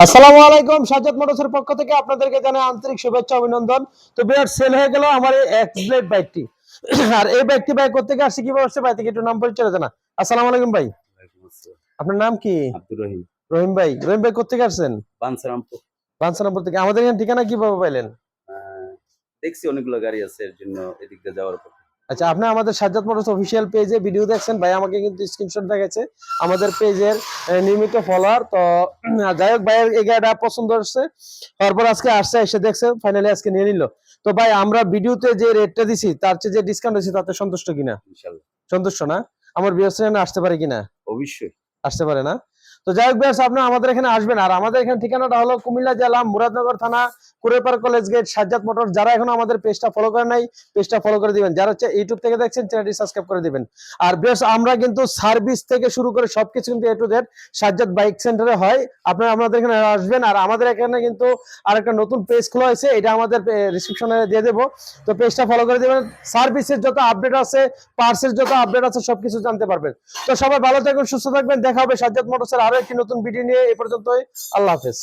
আসসালামু আলাইকুম সাজ্জাদ মোটরসের পক্ষ থেকে আপনাদেরকে জানাই আন্তরিক শুভেচ্ছা অভিনন্দন। তো বিরাট সেল হয়ে গেল আমার এই ব্লেড বাইকটি আর এই বাইকটি বাইক করতে গিয়ে আসছে কীভাবে আসছে ভাই থেকে একটু নাম পরিচয় জানা আসসালামু আলাইকুম ভাই। আপনার নাম কি? আব্দুর রহিম। রহিম ভাই রহিম ভাই কোথেকে আসছেন? বানসারামপুর। থেকে। আমাদের এখানে ঠিকানা কীভাবে পাইলেন? দেখছি অনেকগুলো গাড়ি আছে এর জন্য এদিক দিয়ে যাওয়ার পর। আচ্ছা আপনি আমাদের সাজ্জাদ মোটরস অফিসিয়াল পেজে ভিডিও দেখছেন। ভাই আমাকে কিন্তু স্ক্রিনশট দেখাচ্ছে। আমাদের পেজের নিয়মিত ফলোয়ার তো যাই হোক ভাইয়ের এই গাড়িটা পছন্দ হচ্ছে। তারপর আজকে আসছে এসে দেখছে ফাইনালি আজকে নিয়ে নিল। তো ভাই আমরা ভিডিওতে যে রেটটা দিছি তার চেয়ে যে ডিসকাউন্ট হয়েছে তাতে সন্তুষ্ট কিনা? সন্তুষ্ট না? আমার বিএসএন আসতে পারে কিনা? অবশ্যই। আসতে পারে না? তো যাই হোক ব্যাস আপনি আমাদের এখানে আসবেন। আর আমাদের এখানে ঠিকানাটা হলো কুমিল্লা জেলা, মুরাদনগর থানা Kurepar college gate, Sajjad motor যারা এখন আমাদের পেজটা ফলো করে নাই পেজটা ফলো করে দিবেন। যারা হচ্ছে ইউটিউব থেকে দেখছেন চ্যানেলটি সাবস্ক্রাইব করে দিবেন। আর বেশ আমরা কিন্তু সার্ভিস থেকে শুরু করে সবকিছু কিন্তু A to Z Sajjad bike সেন্টারে হয়। আপনারা আমাদের এখানে আসবেন। আর আমাদের এখানে কিন্তু আরেকটা নতুন পেজ খোলা হয়েছে। এটা আমাদের রিসিপশনে দিয়ে দেবো। তো পেজটা ফলো করে দিবেন। সার্ভিসের যত আপডেট আছে পার্সের যত আপডেট আছে, সবকিছু জানতে পারবেন। তো সবাই ভালো থাকবেন সুস্থ থাকবেন। দেখা হবে সাজ্জাদ মোটরসের আরও একটি নতুন ভিডিও নিয়ে এ পর্যন্তই। আল্লাহ হাফেজ।